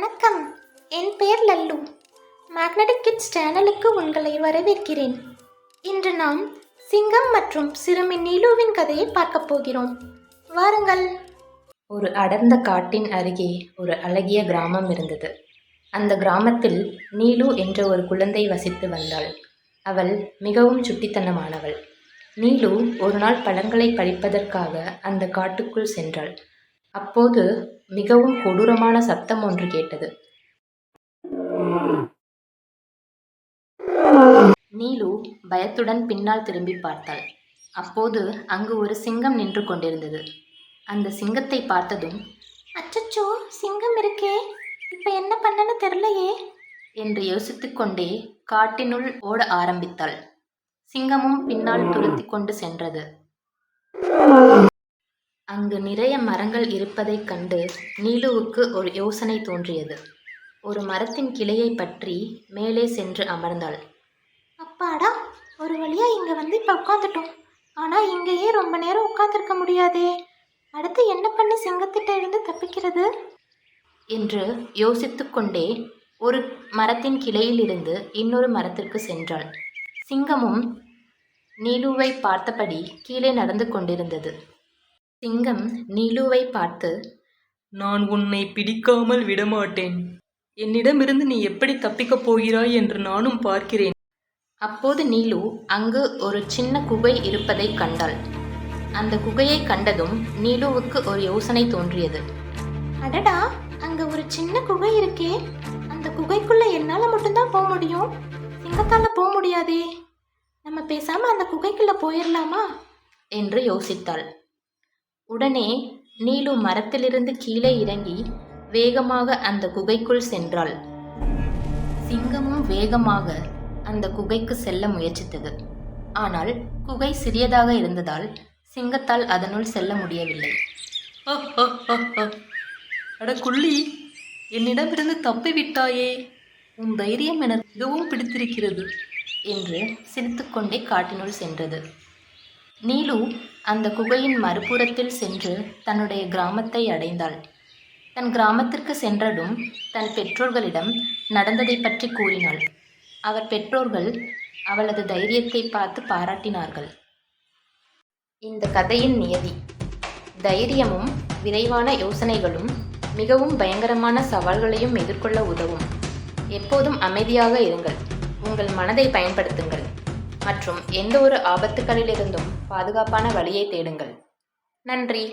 வணக்கம். என் பெயர் Lalu. Magnetic kids சேனலுக்கு உங்களை வரவேற்கிறேன். இன்று நாம் சிங்கம் மற்றும் சிறுமி நீலுவின் கதையை பார்க்கப் போகிறோம். வாருங்கள். ஒரு அடர்ந்த காட்டின் அருகே ஒரு அழகிய கிராமம் இருந்தது. அந்த கிராமத்தில் நீலு என்ற ஒரு குழந்தை வசித்து வந்தாள். அவள் மிகவும் சுட்டித்தனமானவள். நீலு ஒரு நாள் பழங்களை பறிப்பதற்காக அந்த காட்டுக்குள் சென்றாள். அப்போது மிகவும் கொடூரமான சத்தம் ஒன்று கேட்டது. நீலு பயத்துடன் பின்னால் திரும்பி பார்த்தாள். அப்போது அங்கு ஒரு சிங்கம் நின்று கொண்டிருந்தது. அந்த சிங்கத்தை பார்த்ததும் அச்சச்சோ சிங்கம் இருக்கே. இப்போ என்ன பண்ணனு தெரிலையே என்று யோசித்துக்கொண்டே காட்டினுள் ஓட ஆரம்பித்தாள். சிங்கமும் பின்னால் துரத்தி கொண்டு சென்றது. அங்கு நிறைய மரங்கள் இருப்பதைக் கண்டு நீலுவுக்கு ஒரு யோசனை தோன்றியது. ஒரு மரத்தின் கிளையை பற்றி மேலே சென்று அமர்ந்தாள். அப்பாடா ஒரு வழியா இங்க வந்து இப்போ உட்காந்துட்டோம் ஆனா இங்கேயே ரொம்ப நேரம் உட்காந்துருக்க முடியாதே. அடுத்து என்ன பண்ணி சிங்கத்திட்ட இருந்து தப்பிக்கிறது? என்று யோசித்துக்கொண்டே ஒரு மரத்தின் கிளையிலிருந்து இன்னொரு மரத்திற்கு சென்றாள். சிங்கமும் நீலுவை பார்த்தபடி கீழே நடந்து கொண்டிருந்தது. சிங்கம் நீலுவை பார்த்து நான் உன்னை பிடிக்காமல் விடமாட்டேன். என்னிடமிருந்து நீ எப்படி தப்பிக்கப் போகிறாய் என்று நானும் பார்க்கிறேன். அப்போது நீலு அங்கு ஒரு சின்ன குகை இருப்பதைக் கண்டாள். அந்த குகையை கண்டதும் நீலுவுக்கு ஒரு யோசனை தோன்றியது. அடடா அங்க ஒரு சின்ன குகை இருக்கே. அந்த குகைக்குள்ள என்னால மட்டும்தான் போக முடியும். சிங்கத்தால போக முடியாதே. நம்ம பேசாம அந்த குகைக்குள்ள போயிடலாமா என்று யோசித்தாள். உடனே நீலு மரத்திலிருந்து கீழே இறங்கி வேகமாக அந்த குகைக்குள் சென்றாள். சிங்கமும் வேகமாக அந்த குகைக்கு செல்ல முயற்சித்தது. ஆனால் குகை சிறியதாக இருந்ததால் சிங்கத்தால் அதனுள் செல்ல முடியவில்லை. அட குள்ளி என்னிடமிருந்து தப்பி விட்டாயே. உன் தைரியம் எனக்கு மிகவும் பிடித்திருக்கிறது என்று சிரித்துக்கொண்டே காட்டினுள் சென்றது. நீலு அந்த குகையின் மறுபுறத்தில் சென்று தன்னுடைய கிராமத்தை அடைந்தாள். தன் கிராமத்திற்கு சென்றதும் தன் பெற்றோர்களிடம் நடந்ததை பற்றி கூறினாள். அவர் பெற்றோர்கள் அவளது தைரியத்தை பார்த்து பாராட்டினார்கள். இந்த கதையின் நியதி. தைரியமும் விரைவான யோசனைகளும் மிகவும் பயங்கரமான சவால்களையும் எதிர்கொள்ள உதவும். எப்போதும் அமைதியாக இருங்கள். உங்கள் மனதை பயன்படுத்துங்கள். மற்றும் எந்த ஒரு ஆபத்துகளிலிருந்தும் பாதுகாப்பான வழியை தேடுங்கள். நன்றி.